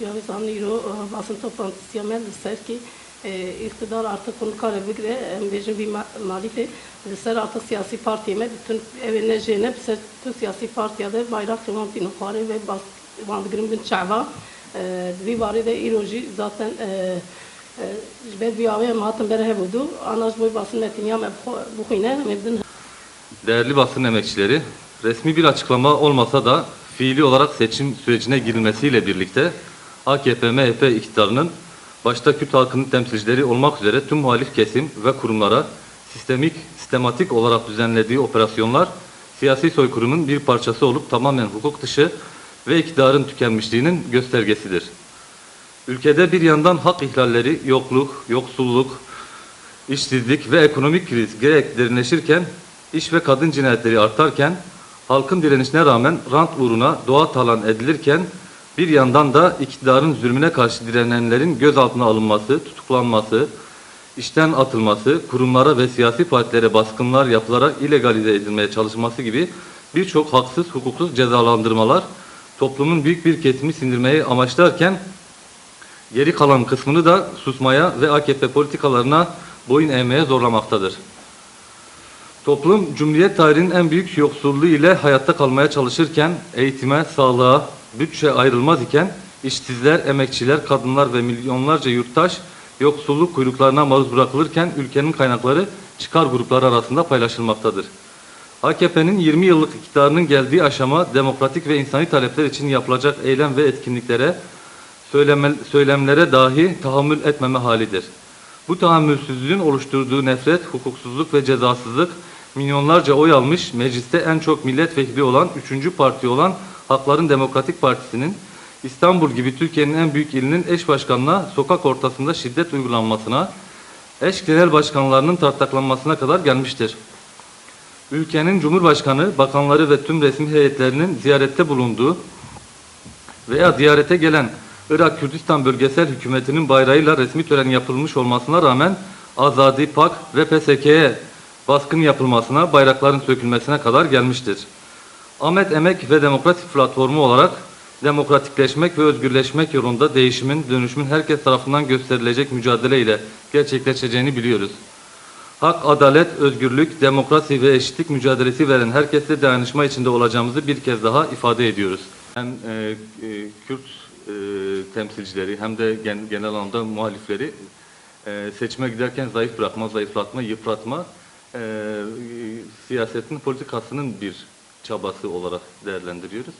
Cavez Aniro basın toplantısı yemel ser ki e, iktidar artık bunu kare bigre em bejin bir ma- malife ser artık siyasi partiye me bütün evine jene ser bütün siyasi partiye de bayrak kıvan tinufare ve bas vandigrim bin çava bir bari de iroji zaten e, جبت بیاوی هم هاتم بره بودو آناش بوی باسن متنیا بخوینه مبدن Değerli basın emekçileri, resmi bir açıklama olmasa da fiili olarak seçim sürecine girilmesiyle birlikte AKP-MHP iktidarının başta Kürt halkının temsilcileri olmak üzere tüm muhalif kesim ve kurumlara sistemik, sistematik olarak düzenlediği operasyonlar siyasi soykırımın bir parçası olup tamamen hukuk dışı ve iktidarın tükenmişliğinin göstergesidir. Ülkede bir yandan hak ihlalleri, yokluk, yoksulluk, işsizlik ve ekonomik kriz gerek derinleşirken, iş ve kadın cinayetleri artarken, halkın direnişine rağmen rant uğruna doğa talan edilirken, bir yandan da iktidarın zulmüne karşı direnenlerin gözaltına alınması, tutuklanması, işten atılması, kurumlara ve siyasi partilere baskınlar yapılarak illegalize edilmeye çalışması gibi birçok haksız, hukuksuz cezalandırmalar toplumun büyük bir kesimini sindirmeyi amaçlarken geri kalan kısmını da susmaya ve AKP politikalarına boyun eğmeye zorlamaktadır. Toplum Cumhuriyet tarihinin en büyük yoksulluğu ile hayatta kalmaya çalışırken eğitime, sağlığa, bütçe ayrılmaz iken işsizler, emekçiler, kadınlar ve milyonlarca yurttaş yoksulluk kuyruklarına maruz bırakılırken ülkenin kaynakları çıkar grupları arasında paylaşılmaktadır. AKP'nin 20 yıllık iktidarının geldiği aşama demokratik ve insani talepler için yapılacak eylem ve etkinliklere söyleme, söylemlere dahi tahammül etmeme halidir. Bu tahammülsüzlüğün oluşturduğu nefret, hukuksuzluk ve cezasızlık milyonlarca oy almış mecliste en çok milletvekili olan 3. parti olan Hakların Demokratik Partisi'nin İstanbul gibi Türkiye'nin en büyük ilinin eş başkanına sokak ortasında şiddet uygulanmasına, eş genel başkanlarının tartaklanmasına kadar gelmiştir. Ülkenin Cumhurbaşkanı, bakanları ve tüm resmi heyetlerinin ziyarette bulunduğu veya ziyarete gelen Irak Kürdistan Bölgesel Hükümeti'nin bayrağıyla resmi tören yapılmış olmasına rağmen Azadi, PAK ve PSK'ye baskın yapılmasına, bayrakların sökülmesine kadar gelmiştir. Ahmet Emek ve Demokrasi Platformu olarak demokratikleşmek ve özgürleşmek yolunda değişimin, dönüşümün herkes tarafından gösterilecek mücadele ile gerçekleşeceğini biliyoruz. Hak, adalet, özgürlük, demokrasi ve eşitlik mücadelesi veren herkesle dayanışma içinde olacağımızı bir kez daha ifade ediyoruz. Hem e, e, Kürt e, temsilcileri hem de gen- genel anlamda muhalifleri e, seçime giderken zayıf bırakma, zayıflatma, yıpratma e, siyasetin politikasının bir çabası olarak değerlendiriyoruz.